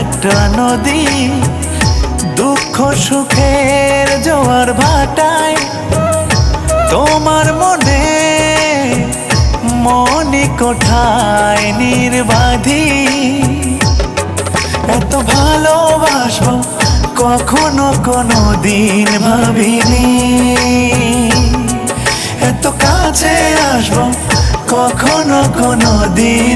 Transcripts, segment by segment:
একটা নদী, দুঃখ সুখের জোয়ার ভাটায়। তোমার মনে মনি কোঠায় নির্বাধি। এত ভালোবাসবো কখনো কোনো দিন ভাবিনি। এত কাছে আসব কখনো কোনো দিন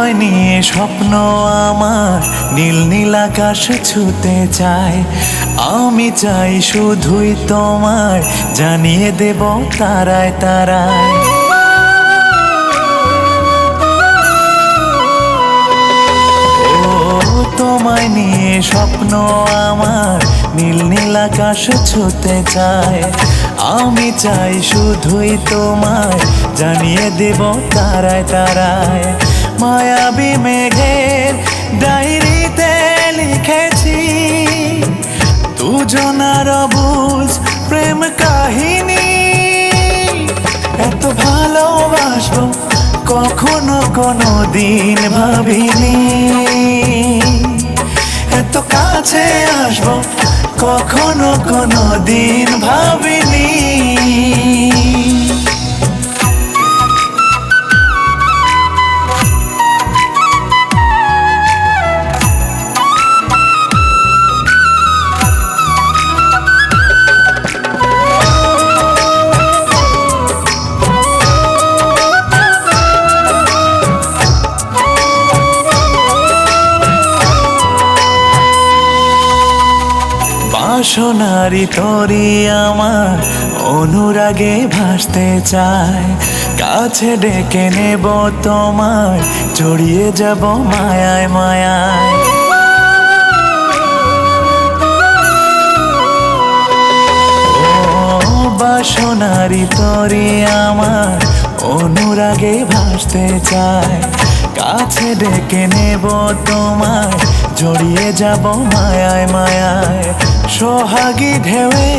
তোমায় নিয়ে স্বপ্ন আমার নীল নীল আকাশ ছুতে চায়। আমি চাই শুধুই তোমার, জানিয়ে দেব তারায় তারায়। তোমায় নিয়ে স্বপ্ন আমার নীল নীল আকাশ ছুতে চায়। আমি চাই শুধুই তোমায় জানিয়ে দেব তারায় তারায়। মায়াবী মেঘের ডায়েরিতে লিখেছি, দুজনার বুঝ প্রেম কাহিনী। এত ভালোবাসবো কখনো কোনো দিন ভাবিনি। এত কাছে আসব কখনো কোনো দিন ভাবিনি। বাসনারি তরি আমার অনুরাগে ভাসতে চায়। কাছে ডেকে নেব তোমায় জড়িয়ে যাব মায়ায় মায়ায়। ও বাসনারি তরি আমার অনুরাগে ভাসতে চায়। কাছে ডেকে নেব তোমায় জড়িয়ে যাব মায়ায় মায়ায়। সোহাগী ঢেউয়ে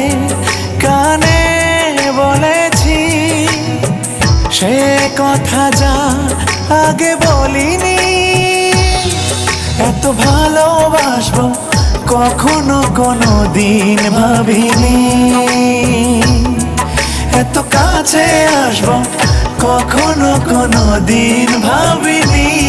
কানে বলেছি, সে কথা যা আগে বলিনি। এত ভালোবাসবো কখনো কোনো দিন ভাবিনি। এত কাছে আসব কখনো কোনো দিন ভাবিনি।